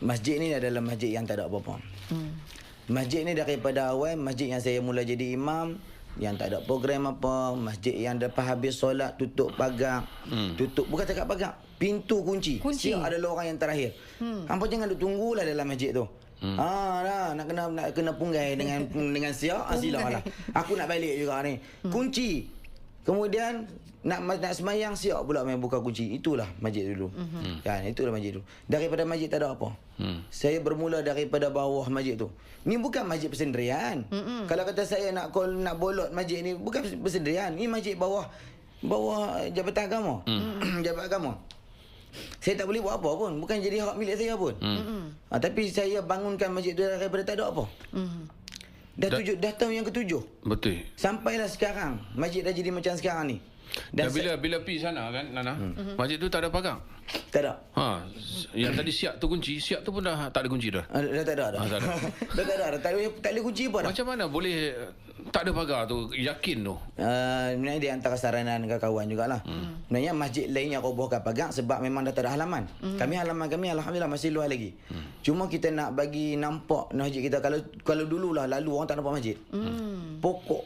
masjid ni adalah masjid yang tak ada apa-apa. Hmm. Masjid ni daripada awal masjid yang saya mula jadi imam yang tak ada program apa, masjid yang lepas habis solat tutup pagar, hmm. tutup bukan cakap pagar, pintu kunci. Kunci. Siap adalah orang yang terakhir. Hmm. Hampa jangan duk tunggulah dalam masjid tu. Hmm. Ah, dah, nak kena nak kena punggai dengan dengan siap, ah, silalah. Aku nak balik juga ni. Hmm. Kunci. Kemudian nak nak semayang siap pula main buka kunci. Itulah masjid dulu. Hmm. Kan, itulah masjid dulu. Daripada masjid tak ada apa. Hmm. Saya bermula daripada bawah masjid tu. Ni bukan masjid persendirian. Hmm. Kalau kata saya nak call nak bolot masjid ni bukan persendirian. Ni masjid bawah bawah jabatan agama. Hmm. jabatan agama. Saya tak boleh buat apa pun. Bukan jadi hak milik saya pun. Hmm. Ha, tapi saya bangunkan masjid tu daripada tak ada apa. Hmm. Dah, Dah- tujuh, dah tahun yang ketujuh. Betul. Sampailah sekarang. Masjid dah jadi macam sekarang ni. Dan Dan bila bila pi sana kan Nana, Hmm. masjid tu tak ada pagar. tak ada. Ha, yang tadi siap tu kunci, siap tu pun dah tak ada kunci dah. Ah, Dah tak ada dah. Ah, tak ada. dah tak ada dah. Tak boleh kunci apa dah. Macam mana boleh eh, tak ada pagar tu? Yakin tu. Uh, sebenarnya dia antara saranan kawan-kawan jugalah. Hmm. Sebenarnya masjid lain yang robohkan pagar sebab memang dah tak ada halaman. Hmm. Kami halaman kami alhamdulillah masih luas lagi. Hmm. Cuma kita nak bagi nampak masjid kita kalau kalau dululah lalu orang tak nampak masjid. Hmm. Pokok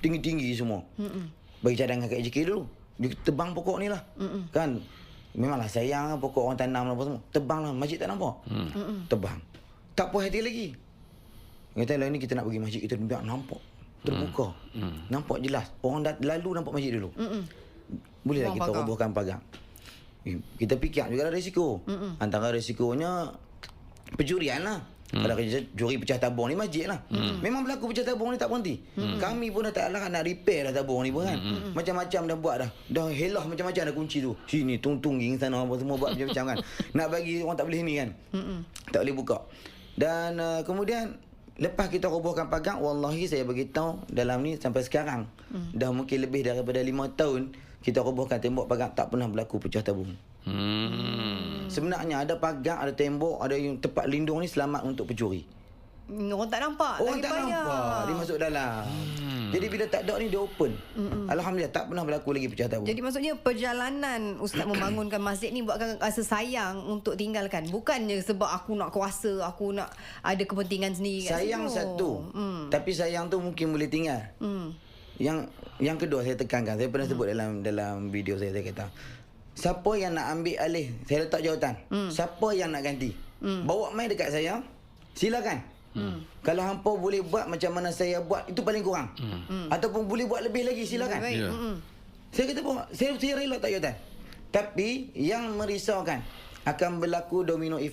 tinggi-tinggi semua. Hmm. Bagi cadangan kat JK dulu. Dia tebang pokok ni lah. Hmm. Kan memanglah sayang pokok orang tanam apa semua. Tebang lah masjid tak nampak. Hmm. Tebang. Tak puas hati lagi. Kata lah ni kita nak pergi masjid kita biar nampak terbuka. Hmm. Nampak jelas. Orang dah lalu nampak masjid dulu. Hmm. Boleh tak Buang kita pagar. robohkan pagar? Eh, Kita fikir juga ada risiko. Hmm. Antara risikonya pencurian lah. Hmm. Kalau kerja curi pecah tabung ni masjid lah. Hmm. Memang berlaku pecah tabung ni tak berhenti. Hmm. Kami pun dah tak lah nak repair dah tabung ni pun kan. Hmm. Macam-macam dah buat dah. Dah helah macam-macam dah kunci tu. Sini tung-tung ging sana apa semua buat macam-macam kan. Nak bagi orang tak boleh ni kan. Hmm. Tak boleh buka. Dan uh, kemudian lepas kita robohkan pagar wallahi saya beritahu dalam ni sampai sekarang hmm. dah mungkin lebih daripada lima tahun kita robohkan tembok pagar tak pernah berlaku pecah tabung. Hmm. Sebenarnya ada pagar, ada tembok, ada yang tempat lindung ni selamat untuk pencuri. Orang tak nampak. Orang lagi tak banyak. nampak dia masuk dalam. Hmm. Jadi bila tak ada ni dia open. Hmm. Alhamdulillah tak pernah berlaku lagi pecah tabung. Jadi maksudnya perjalanan Ustaz membangunkan masjid ni buatkan rasa sayang untuk tinggalkan. Bukannya sebab aku nak kuasa, aku nak ada kepentingan sendiri sayang situ. satu. Hmm. Tapi sayang tu mungkin boleh tinggal. Hmm. Yang yang kedua saya tekankan, saya pernah sebut dalam dalam video saya saya kata, siapa yang nak ambil alih, saya letak jawatan. Hmm. Siapa yang nak ganti? Bawa mai dekat saya, silakan. Hmm. Kalau hampa boleh buat macam mana saya buat, itu paling kurang. Ataupun boleh buat lebih lagi, silakan. Baik. Ya. Hmm. Saya kata bawa, saya, saya rela tak jawatan. Tapi yang merisaukan akan berlaku domino effect